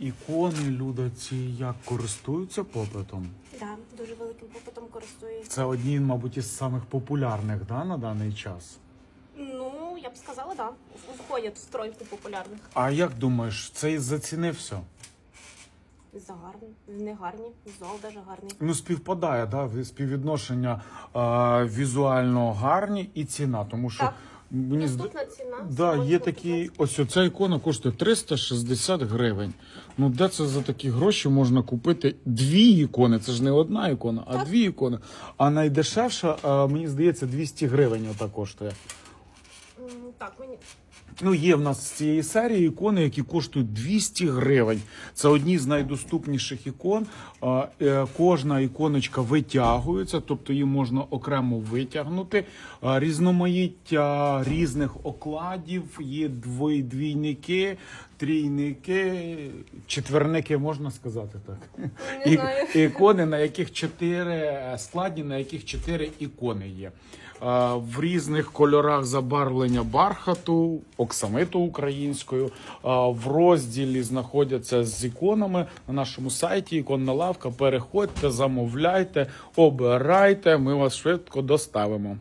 ікони Люда ці як користуються попитом? Да, дуже великим попитом користується. Це одні, мабуть, із самих популярних да, на даний час. Ну, я б сказала, да. В- Входять в тройку популярних. А як думаєш, це із-за ціни все? За гарні, не гарні, візуал даже гарний. Ну, співпадає, да, співвідношення е, візуально гарні і ціна. Тому що Так. Мені зда- Доступна ціна. Да, є такі. Ось оця ікона коштує 360 гривень. Ну, де це за такі гроші можна купити дві ікони? Це ж не одна ікона, а Так. дві ікони. А найдешевша, е, мені здається, 200 гривень ота коштує. Так, мені Ну, є в нас з цієї серії ікони, які коштують 200 гривень. Це одні з найдоступніших ікон. Е, Кожна іконочка витягується, тобто її можна окремо витягнути. Різноманіття різних окладів, є двійники, трійники, четверники, можна сказати так. Не І- знаю. Ікони, на яких чотири складні, на яких чотири ікони є. В різних кольорах забарвлення бархату, оксамиту українською. В розділі знаходяться з іконами на нашому сайті. Іконна лавка. Переходьте, замовляйте, обирайте. Ми вас швидко доставимо.